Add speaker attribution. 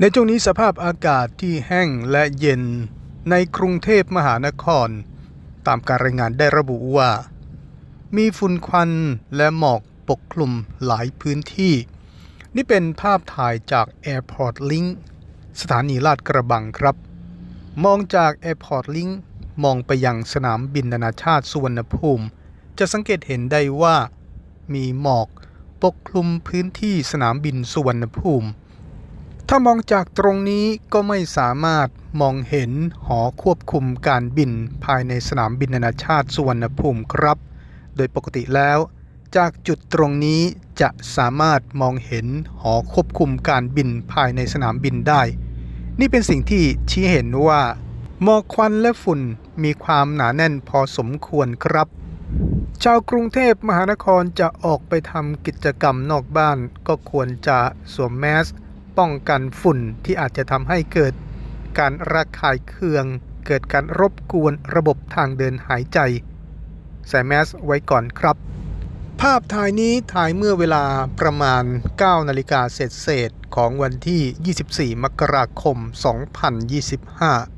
Speaker 1: ในช่วงนี้สภาพอากาศที่แห้งและเย็นในกรุงเทพมหานคร ตามการรายงานได้ระบุว่า มีฝุ่นควันและหมอกปกคลุมหลายพื้นที่ นี่เป็นภาพถ่ายจาก Airport Link สถานีลาดกระบังครับ มองจาก Airport Link มองไปยังสนามบินนานาชาติสุวรรณภูมิ จะสังเกตเห็นได้ว่า มีหมอกปกคลุมพื้นที่สนามบินสุวรรณภูมิ ถ้ามองจากตรงนี้ก็ไม่สามารถมองเห็นหอควบคุมการบินภายในสนามบินนานาชาติสุวรรณภูมิครับ โดยปกติแล้ว จากจุดตรงนี้จะสามารถมองเห็นหอควบคุมการบินภายในสนามบินได้ นี่เป็นสิ่งที่ชี้เห็นว่าหมอกควันและฝุ่นมีความหนาแน่นพอสมควรครับ ชาวกรุงเทพมหานครจะออกไปทำกิจกรรมนอกบ้านก็ควรจะสวมแมส ป้องกันฝุ่นที่อาจจะทำให้เกิดการระคายเคือง เกิดการรบกวนระบบทางเดินหายใจ ใส่แมสไว้ก่อนครับ ภาพถ่ายนี้ถ่ายเมื่อเวลาประมาณ 9 นาฬิกาเศษของวันที่ 24 มกราคม 2025